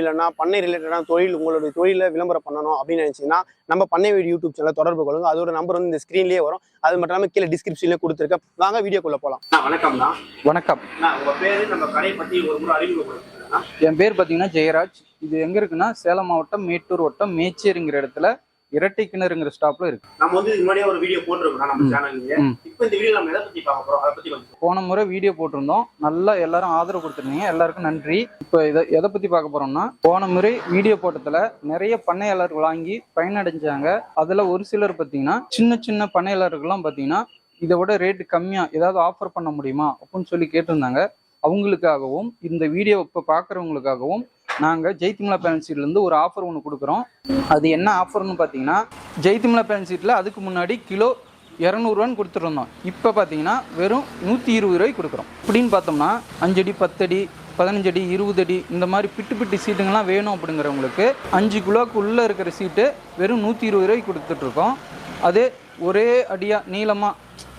இல்லைன்னா பண்ணை ரிலேட்டடான தொழில் உங்களுடைய தொழிலை விளம்பரம் பண்ணணும் அப்படின்னு நினைச்சீங்கன்னா நம்ம பண்ணை வீடு யூடியூப் சேனல் தொடர்பு கொள்ளுங்க. அதோட நம்பர் வந்து இந்த ஸ்க்ரீன்லேயே வரும். அது மட்டும் இல்லாமல் கீழே டிஸ்கிரிப்ஷன்லேயே கொடுத்துருக்கேன். வாங்க வீடியோக்குள்ள போகலாம் வணக்கம் உங்க பேரு நம்ம கடை பத்தி ஒரு முறை அறிமுகப்படுத்துறேன் என் பேர் பார்த்தீங்கன்னா ஜெயராஜ். இது எங்க இருக்குன்னா சேலம் மாவட்டம் மேட்டூர் வட்டம் மேச்சேரிங்கிற இடத்துல இரட்டை கிணறுங்கிற ஸ்டாப்ல இருக்கு. நம்ம வந்து முன்னாடியே ஒரு வீடியோ போட்டிருக்கோம் நம்ம. சேனல்ல. இப்போ இந்த வீடியோ நம்ம எதை பத்தி பார்க்க போறோம்? அதை பத்தி கொஞ்சம் போன முறை வீடியோ போட்டிருந்தோம். நல்லா எல்லாரும் ஆதரவு கொடுத்துருந்தீங்க. எல்லாருக்கும் நன்றி. இப்போ இதை எதை பத்தி பார்க்க போறோம்னா போன முறை வீடியோ போட்டதுல நிறைய பண்ணையாளர்கள் வாங்கி பயனடைஞ்சாங்க. அதுல ஒரு சிலர் பார்த்தீங்கன்னா சின்ன சின்ன பண்ணையாளர்கள்லாம் பார்த்தீங்கன்னா இதை விட ரேட்டு கம்மியா ஏதாவது ஆஃபர் பண்ண முடியுமா? அப்படின்னு சொல்லி கேட்டிருந்தாங்க. அவங்களுக்காகவும் இந்த வீடியோ இப்போ பார்க்குறவங்களுக்காகவும் நாங்கள் ஜெய்திமலா பேலன்சீட்ல இருந்து ஒரு ஆஃபர் ஒன்று கொடுக்குறோம். அது என்ன ஆஃபர்னு பார்த்தீங்கன்னா ஜெய்திமலா பேலன்சீட்டில் அதுக்கு முன்னாடி கிலோ இரநூறுவான்னு கொடுத்துருந்தோம். இப்போ பார்த்தீங்கன்னா வெறும் நூற்றி இருபது ரூபாய்க்கு கொடுக்குறோம். அப்படின்னு பார்த்தோம்னா அஞ்சடி பத்தடி பதினஞ்சு அடி இருபது அடி இந்த மாதிரி பிட்டு பிட்டு சீட்டுங்கெல்லாம் வேணும் அப்படிங்கிறவங்களுக்கு அஞ்சு கிலோவுக்கு உள்ளே இருக்கிற சீட்டு வெறும் நூற்றி இருபது ரூபாய்க்கு கொடுத்துட்ருக்கோம் அதே ஒரே அடியாக நீளமாக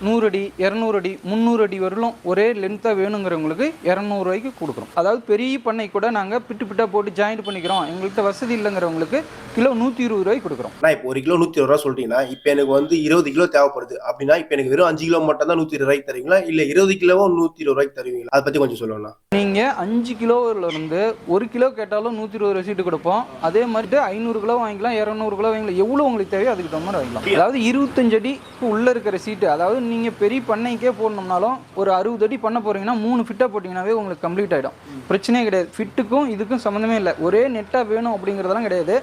நூறு அடி இரநூறு அடி முந்நூறு அடி வரலும் ஒரே லென்த்தாக வேணுங்கிறவங்களுக்கு இரநூறுவாய்க்கு கொடுக்குறோம் அதாவது பெரிய பண்ணை கூட நாங்கள் பிட்டு பிட்டாக போட்டு ஜாயிண்ட் பண்ணிக்கிறோம். எங்கள்கிட்ட வசதி இல்லைங்கிறவங்களுக்கு கிலோ நூற்றி இருபது ரூபாய்க்கு கொடுக்குறோம். நான் இப்போ ஒரு கிலோ நூத்தி இருபது ரூபா சொல்லிட்டீங்கன்னா இப்போ எனக்கு வந்து இருபது கிலோ தேவைப்படுது. அப்படின்னா இப்போ எனக்கு வெறும் அஞ்சு கிலோ மட்டும் தான் நூத்தி இருபது ரூபாய்க்கு தருவீங்களா? இல்ல இருபது கிலோவும் நூத்தி இருபது ரூபாய்க்கு தருவீங்களா? அதை பத்தி கொஞ்சம் சொல்லணும் நீங்கள் அஞ்சு கிலோவில் இருந்து ஒரு கிலோ கேட்டாலும் நூற்றி இருபது ரூபா சீட்டு கொடுப்போம். அதே மாதிரி ஐநூறு கிலோ வாங்கிக்கலாம் இரநூறு கிலோ வாங்கிக்கலாம். எவ்வளோ உங்களுக்கு தேவையோ அதுக்கு தகுந்த மாதிரி வாங்கிக்கலாம். அதாவது இருபத்தஞ்சு அடிக்கு உள்ளே இருக்கிற சீட்டு அதாவது நீங்கள் பெரிய பண்ணைக்கே போடணும்னாலும் ஒரு அறுபது அடி பண்ண போகிறீங்கன்னா மூணு ஃபிட்டாக போட்டிங்கனாவே உங்களுக்கு கம்ப்ளீட் ஆகிடும் பிரச்சனையே கிடையாது. ஃபிட்டுக்கும் இதுக்கும் சம்மந்தமே இல்லை. ஒரே நெட்டாக வேணும் அப்படிங்கிறதெல்லாம் கிடையாது.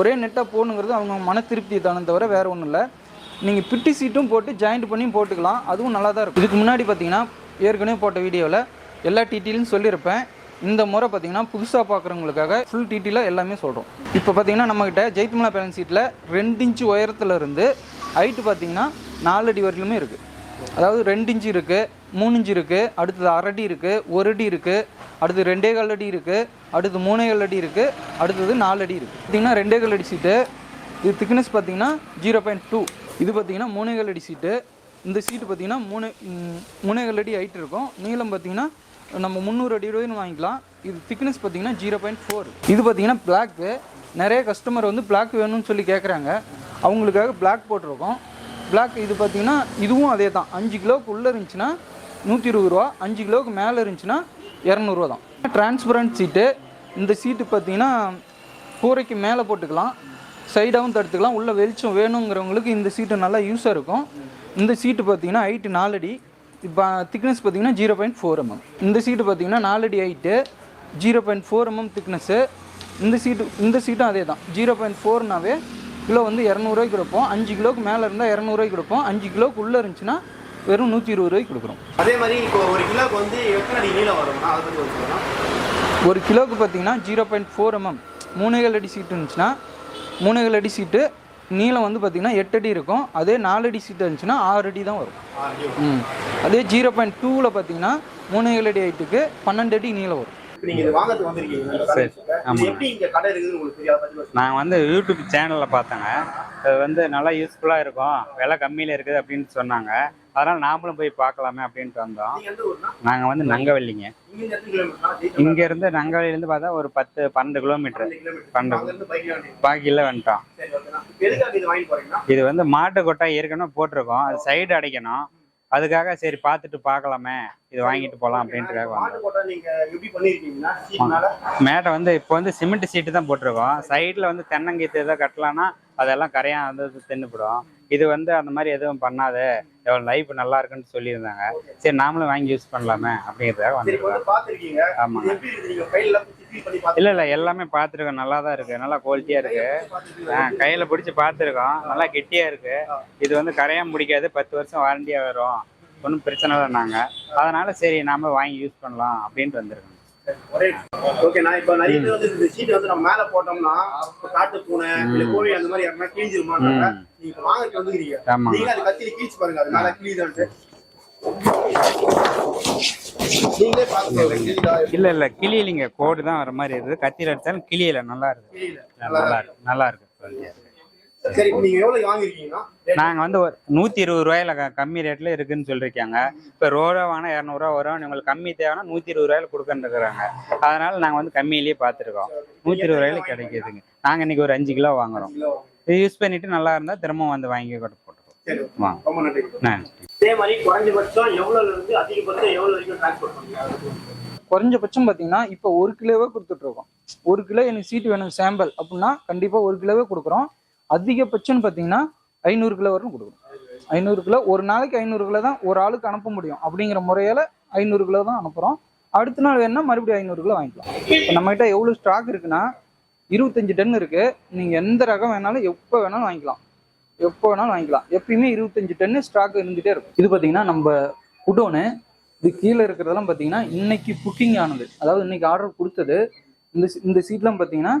ஒரே நெட்டாக போகணுங்கிறது அவங்க மன திருப்தியை தானே தவிர வேறு ஒன்றும் இல்லை. நீங்கள் பிட்டி சீட்டும் போட்டு ஜாயிண்ட் பண்ணியும் போட்டுக்கலாம். அதுவும் நல்லா தான் இருக்கும். இதுக்கு முன்னாடி பார்த்தீங்கன்னா ஏற்கனவே போட்ட வீடியோவில் எல்லா டீட்டெயிலும் சொல்லியிருப்பேன். இந்த முறை பார்த்தீங்கன்னா புதுசாக பார்க்குறவங்களுக்காக ஃபுல் டீட்டெயிலாக எல்லாமே சொல்கிறோம் இப்போ பார்த்தீங்கன்னா நம்மக்கிட்ட ஜெய்த்மலா பேலன்ஸ் சீட்டில் ரெண்டு இன்ச்சு உயரத்துல இருந்து ஹைட்டு பார்த்தீங்கன்னா நாலு அடி வரையிலுமே இருக்குது அதாவது ரெண்டு இன்ச்சு இருக்குது மூணு இன்ச்சு இருக்குது அடுத்தது அரடி இருக்குது ஒரு அடி இருக்குது அடுத்து ரெண்டே கால் அடி இருக்குது அடுத்து மூணே கால் அடி இருக்குது அடுத்தது நாலு அடி இருக்குது பார்த்தீங்கன்னா ரெண்டே கால் அடி சீட்டு இது திக்னஸ் பார்த்தீங்கன்னா ஜீரோ பாயிண்ட் டூ இது பார்த்தீங்கன்னா மூணே கால் அடி சீட்டு. இந்த சீட்டு பார்த்தீங்கன்னா மூணு மூணே கால் அடி ஹைட் இருக்கும். நீளம் பார்த்தீங்கன்னா நம்ம முந்நூறு அடி வரையும் வாங்கிக்கலாம். இது திக்னஸ் பார்த்தீங்கன்னா ஜீரோ பாயிண்ட் ஃபோர் இது பார்த்தீங்கன்னா பிளாக்கு நிறைய கஸ்டமர் வந்து பிளாக் வேணும்னு சொல்லி கேட்குறாங்க அவங்களுக்காக பிளாக் போட்டிருக்கோம். பிளாக் இது பார்த்தீங்கன்னா இதுவும் அதே தான். அஞ்சு கிலோவுக்கு உள்ளே இருந்துச்சுன்னா நூற்றி இருபது ரூபா அஞ்சு கிலோவுக்கு மேலே இருந்துச்சுன்னா இரநூறுவா தான். டிரான்ஸ்பரண்ட் சீட்டு இந்த சீட்டு பார்த்தீங்கன்னா கூரைக்கு மேலே போட்டுக்கலாம் சைடாகவும் தடுத்துக்கலாம் உள்ள வெளிச்சம் வேணுங்கிறவங்களுக்கு இந்த சீட்டு நல்லா யூஸாக இருக்கும். இந்த சீட்டு பார்த்தீங்கன்னா ஹைட்டு நாலடி இப்போ திக்னஸ் பார்த்தீங்கன்னா zero point four MM mm. இந்த சீட்டு பார்த்தீங்கன்னா நாலடி height zero point four mm thickness இந்த சீட்டு இந்த சீட்டும் அதே தான். ஜீரோ பாயிண்ட் ஃபோர்னாவே கிலோ வந்து இரநூறுவாய்க்கு கொடுப்போம். அஞ்சு கிலோவுக்கு மேலே இருந்தால் இரநூறுவாய்க்கு கொடுப்போம். அஞ்சு கிலோவுக்கு உள்ளே இருந்துச்சுன்னா வெறும் நூற்றி இருபது ரூபாய்க்கு கொடுக்குறோம். அதே மாதிரி இப்போ ஒரு கிலோக்கு வந்து எத்தனை அடி நீளம் வரும்னா அதை ஒரு கிலோவுக்கு பார்த்தீங்கன்னா ஜீரோ பாயிண்ட் ஃபோர் எம்எம். மூணேகால் அடி சீட்டு இருந்துச்சுன்னா மூணேகால் அடி சீட்டு நீளம் வந்து பார்த்தீங்கன்னா எட்டு அடி இருக்கும். அதே நாலு அடி சீட்டு இருந்துச்சுன்னா ஆறு அடி தான் வரும். ம். அதே ஜீரோ பாயிண்ட் டூவில் பார்த்தீங்கன்னா மூணேகால் அடி ஹைட்டுக்கு பன்னெண்டு அடி நீளம் வரும். நான் வந்து யூடியூப் சேனலில் பார்த்தேங்க. அது வந்து நல்லா யூஸ்ஃபுல்லாக இருக்கும். விலை கம்மியில் இருக்குது அப்படின்னு சொன்னாங்க. அதனால் நாமளும் போய் பார்க்கலாமே அப்படின்ட்டு வந்தோம். நாங்கள் வந்து நங்கவல்லிங்க. இங்கேருந்து நங்கவல்லியிலேருந்து பார்த்தா ஒரு பத்து பன்னெண்டு கிலோமீட்டர். பன்னெண்டு பாக்கியில் வந்துட்டோம். இது வந்து மாட்டு கொட்டை ஏற்கனவே போட்டிருக்கோம். அது சைடு அடைக்கணும். அதுக்காக சரி பார்த்துட்டு பார்க்கலாமே இது வாங்கிட்டு போகலாம் அப்படின்ட்டுக்காக மாட்டு வந்து இப்போ வந்து சிமெண்ட் சீட்டு தான் போட்டிருக்கோம். சைடில் வந்து தென்னங்கீத்து ஏதோ கட்டலான்னா அதெல்லாம் கரையான் வந்து தின்னுபிடும். இது வந்து அந்த மாதிரி எதுவும் பண்ணாது. எவ்வளோ லைஃப் நல்லா இருக்குன்னு சொல்லியிருந்தாங்க. சரி நாமளும் வாங்கி யூஸ் பண்ணலாமே இப்போ வந்திருக்கோம். ஆமாங்க. இல்லை இல்லை எல்லாமே பார்த்துருக்கோம். நல்லா தான் இருக்குது நல்லா குவாலிட்டியாக இருக்குது ஆ கையில் பிடிச்சி பார்த்துருக்கோம். நல்லா கெட்டியாக இருக்குது இது வந்து கரையான் முடிக்காது. பத்து வருஷம் வாரண்டியாக வரும். ஒன்றும் பிரச்சனை இல்லை நாங்கள் அதனால சரி நாம வாங்கி யூஸ் பண்ணலாம் அப்படின்ட்டு வந்திருக்கோம். ஒரே ஓகே நான் இப்போ பேர் வந்து இந்த சீட் வந்து நம்ம மேல போட்டோம்னா காட்டு பூனை இல்ல கோழி அந்த மாதிரி யாருன்னா கிழிஞ்சிருமான்றாங்க. நீங்க வாங்கிட்டு வந்துக்கிறீங்க நீங்க அது கத்திரி கீழ்ச்சி பாருங்க அது மேல கிழிதான்ட்டு. இல்லை இல்லை கிளியிலிங்க கோடு தான் வர மாதிரி இருக்குது. கத்தியில் அடித்தாலும் கிளியில நல்லா நல்லா இருக்கு. நல்லா இருக்கு. quality-ஆ இருக்கு. சரி இப்போ நீங்க எவ்வளவு வாங்கிருக்கீங்கன்னா? நாங்கள் வந்து ஒரு நூற்றி இருபது ரூபாயில க- கம்மி ரேட்டில் இருக்குன்னு சொல்லியிருக்காங்க. இப்போ ரோடா வாங்கினா இரநூறுவா வரும். உங்களுக்கு கம்மி தேவைன்னா நூற்றி இருபது ரூபாயில கொடுக்கன்னு இருக்கிறாங்க. அதனால நாங்கள் வந்து கம்மியிலேயே பார்த்துருக்கோம். நூற்றி இருபது ரூபாயில கிடைக்குதுங்க. நாங்கள் இன்னைக்கு ஒரு அஞ்சு கிலோ வாங்குறோம். இது யூஸ் பண்ணிட்டு நல்லா இருந்தால் திரும்ப வந்து வாங்கி கொண்டு போட்டுருவோம் ரொம்ப நன்றி. இதே மாதிரி குறைஞ்சபட்சம் எவ்வளவுல இருந்து அதிகபட்சம் எவ்வளவு வரைக்கும் டிரான்ஸ்போர்ட் பண்ணுவீங்க? குறைஞ்சபட்சம் பார்த்தீங்கன்னா இப்போ ஒரு கிலோவே கொடுத்துட்ருக்கோம் ஒரு கிலோ எனக்கு சீட்டு வேணும் சாம்பிள் அப்படின்னா கண்டிப்பாக ஒரு கிலோவே கொடுக்குறோம். அதிகபட்சம்னு பார்த்தீங்கன்னா ஐநூறு கிலோ வரைக்கும் கொடுக்கணும். ஐநூறு கிலோ ஒரு நாளைக்கு ஐநூறு கிலோ தான் ஒரு ஆளுக்கு அனுப்ப முடியும். அப்படிங்கிற முறையில் ஐநூறு கிலோ தான் அனுப்புகிறோம் அடுத்த நாள் வேணா மறுபடியும் ஐநூறு கிலோ வாங்கிக்கலாம். இப்போ நம்மகிட்ட எவ்வளோ ஸ்டாக் இருக்குன்னா இருபத்தஞ்சு டன் இருக்குது நீங்கள் எந்த ரகம் வேணாலும் எப்போ வேணாலும் வாங்கிக்கலாம். எப்போ வேணாலும் வாங்கிக்கலாம். எப்பயுமே இருபத்தஞ்சு டன்னு ஸ்டாக் இருந்துகிட்டே இருக்கும். இது பார்த்தீங்கன்னா நம்ம குடோனு. இது கீழே இருக்கிறதெல்லாம் பார்த்தீங்கன்னா இன்னைக்கு புக்கிங் ஆனது. அதாவது இன்னைக்கு ஆர்டர் கொடுத்தது. இந்த இந்த சீட்லாம் பார்த்தீங்கன்னா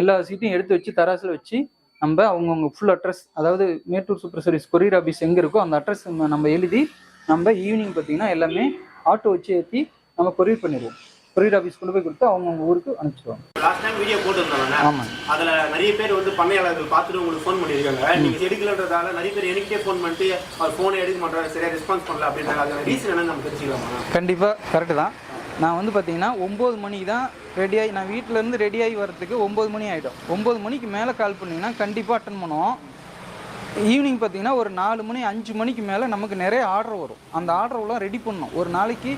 எல்லா சீட்டையும் எடுத்து வச்சு தராசில் வச்சு நம்ம அவங்கவுங்க ஃபுல் அட்ரஸ் அதாவது Mettur super service courier office எங்கே இருக்கோ அந்த அட்ரஸ் நம்ம எழுதி நம்ம ஈவினிங் பார்த்தீங்கன்னா எல்லாமே ஆட்டோ வச்சு ஏற்றி நம்ம கொரியர் பண்ணிடுவோம். கொரியர் ஆஃபீஸ் கொண்டு போய் கொடுத்து அவங்கவுங்க ஊருக்கு அனுப்பிச்சிடுவாங்க. லாஸ்ட் டைம் வீடியோ போட்டுருந்தாங்க ஆமாம் அதுல நிறைய பேர் வந்து பண்ணையாளர்கள் பார்த்துட்டு உங்களுக்கு ஃபோன் பண்ணியிருக்காங்க. நீங்க எடுக்கலன்றதால நிறைய பேர் எனக்கே ஃபோன் பண்ணிட்டு அவர் ஃபோனை எடுக்க மாட்டாரு சரியா ரெஸ்பான்ஸ் பண்ணல அப்படின்றாங்க ரீசன் என்னன்னு நம்ம தெரிஞ்சுக்கலாமா? கண்டிப்பாக கரெக்டு தான். நான் வந்து பார்த்தீங்கன்னா ஒம்பது மணிக்கு தான் ரெடியாகி நான் வீட்டிலேருந்து ரெடியாகி வரத்துக்கு ஒம்பது மணி ஆகிடும் ஒம்பது மணிக்கு மேலே கால் பண்ணிங்கன்னா கண்டிப்பாக அட்டன் பண்ணுவோம். ஈவினிங் பார்த்தீங்கன்னா ஒரு நாலு மணி அஞ்சு மணிக்கு மேலே நமக்கு நிறைய ஆர்டர் வரும். அந்த ஆர்டர்லாம் ரெடி பண்ணணும். ஒரு நாளைக்கு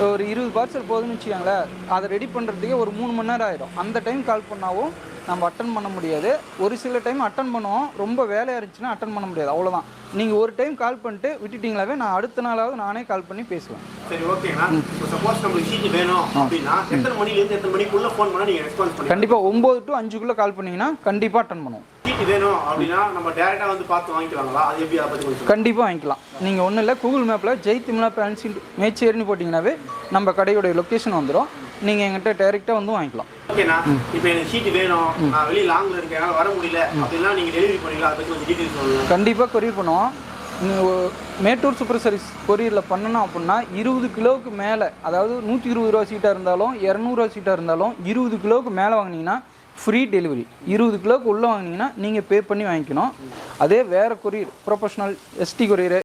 ஒரு இருபது பார்சல் போதுன்னு வச்சுக்கோங்களேன். அதை ரெடி பண்ணுறதுக்கே ஒரு மூணு மணி நேரம் ஆகிடும் அந்த டைம் கால் பண்ணாவும் நம்ம அட்டன் பண்ண முடியாது. ஒரு சில டைம் அட்டன் பண்ணுவோம். ரொம்ப வேலையாக இருந்துச்சுன்னா அட்டன் பண்ண முடியாது. அவ்வளோதான் நீங்கள் ஒரு டைம் கால் பண்ணிட்டு விட்டுட்டீங்களாவே நான் அடுத்த நாளாவது நானே கால் பண்ணி பேசுவேன். சரி ஓகேண்ணா சப்போஸ் நம்மளுக்கு வேணும் அப்படின்னா எத்தனை மணிலேருந்து எத்தனை மணிக்குள்ள ஃபோன் பண்ணா நீங்க ரெஸ்பான்ஸ் பண்ணுங்க கண்டிப்பாக ஒம்பது டு அஞ்சுக்குள்ளே கால் பண்ணீங்கன்னா கண்டிப்பாக அட்டன் பண்ணுவோம். சீட்டு வேணும் அப்படின்னா நம்ம டேரக்டா வந்து பார்த்து வாங்கிக்கலாங்களா? அது எப்படி அதை பத்தி கொஞ்சம். கண்டிப்பாக வாங்கிக்கலாம். நீங்கள் ஒன்றும் இல்லை கூகுள் மேப்பில் ஜெய் திம்லா பிரான்சின் மேச்சேரின்னு போட்டிங்கன்னாவே நம்ம கடையோடைய லொக்கேஷன் வந்துடும் நீங்கள் எங்கிட்ட டைரெக்டாக வந்து வாங்கிக்கலாம். ஓகேண்ணா இப்போ எனக்கு சீட்டு வேணும். நான் வெளியே லாங்ல இருக்கேன் வர முடியல. அப்படின்னா நீங்க டெலிவரி பண்ணீங்களா அதை கொஞ்சம் டீட்டெயில்ஸ் சொல்லுங்க. கண்டிப்பாக கொரியர் பண்ணுவோம். மேட்டூர் சூப்பர் சர்வீஸ் கொரியரில் பண்ணணும் அப்படின்னா இருபது கிலோவுக்கு மேலே அதாவது நூற்றி இருபது ரூபா சீட்டாக இருந்தாலும் இரநூறுவா சீட்டாக இருந்தாலும் இருபது கிலோவுக்கு மேலே வாங்கினீங்கன்னா ஃப்ரீ டெலிவரி இருபது கிலோவுக்கு உள்ளே வாங்கினீங்கன்னா நீங்கள் பே பண்ணி வாங்கிக்கணும். அதே வேறு கொரியர் ப்ரொஃபஷனல் எஸ்டி கொரியரு